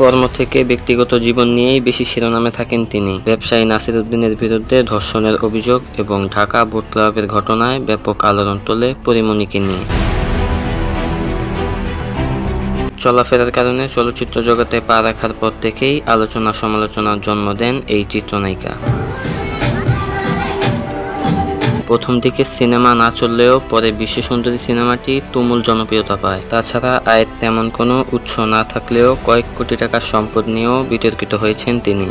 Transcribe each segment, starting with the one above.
কর্ম থেকে ব্যক্তিগত জীবন নিয়েই বেশি শিরোনামে থাকেন তিনি। ব্যবসায়ী নাসির উদ্দিনের বিরুদ্ধে ধর্ষণের অভিযোগ এবং ঢাকা বোট ক্লাবের ঘটনায় ব্যাপক আলোড়ন তোলে পরিমণিকে নিয়ে। চলাফেরার কারণে চলচ্চিত্র জগতে পা রাখার পর থেকেই আলোচনা সমালোচনার জন্ম দেন এই চিত্রনায়িকা। প্রথম দিকে সিনেমা না চললেও পরে বিশ্ব সুন্দরী সিনেমাটি তুমুল জনপ্রিয়তা পায়। তাছাড়া আয়ের তেমন কোনো উৎস না থাকলেও কয়েক কোটি টাকার সম্পদ নিয়েও বিতর্কিত হয়েছেন তিনি।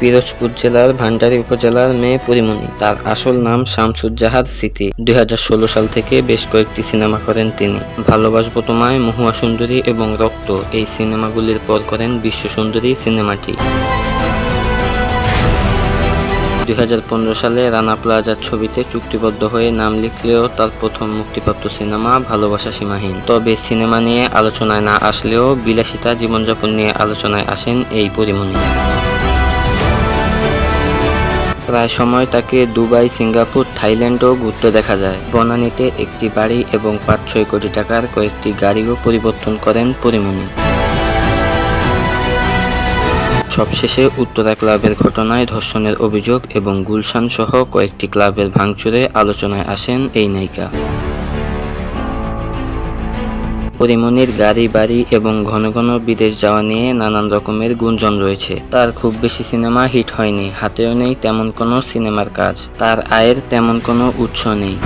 পিরোজপুর জেলার ভান্ডারী উপজেলার মেয়ে পরিমণি, তার আসল নাম শামসুজ্জাহার স্মৃতি দু হাজার ষোলো সাল থেকে বেশ কয়েকটি সিনেমা করেন তিনি। ভালোবাসবো তোমায়, মহুয়া সুন্দরী এবং রক্ত, এই সিনেমাগুলির পর করেন বিশ্ব সুন্দরী সিনেমাটি। দুই হাজার পনেরো সালে রানা প্লাজার ছবিতে চুক্তিবদ্ধ হয়ে নাম লিখলেও তার প্রথম মুক্তিপ্রাপ্ত সিনেমা ভালোবাসা সীমাহীন। তবে সিনেমা নিয়ে আলোচনায় না আসলেও বিলাসিতা জীবনযাপন নিয়ে আলোচনায় আসেন এই পরিমণি। প্রায় সময় তাকে দুবাই, সিঙ্গাপুর, থাইল্যান্ডও ঘুরতে দেখা যায়। বনানীতে একটি বাড়ি এবং পাঁচ ছয় কোটি টাকার কয়েকটি গাড়িও পরিবর্তন করেন পরিমণি। সবশেষে উত্তরা ক্লাবের ঘটনায় ধর্ষণের অভিযোগ এবং গুলশান সহ কয়েকটি ক্লাবের ভাঙচুরে আলোচনায় আসেন এই নায়িকা। পরিমণির গাড়ি, বাড়ি এবং ঘন ঘন বিদেশ যাওয়া নিয়ে নানান রকমের গুঞ্জন রয়েছে। তার খুব বেশি সিনেমা হিট হয়নি, হাতেও নেই তেমন কোনো সিনেমার কাজ। তার আয়ের তেমন কোনো উৎস নেই।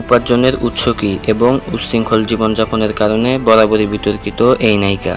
উপার্জনের উৎস কি এবং উচ্ছৃঙ্খল জীবনযাপনের কারণে বরাবরই বিতর্কিত এই নায়িকা।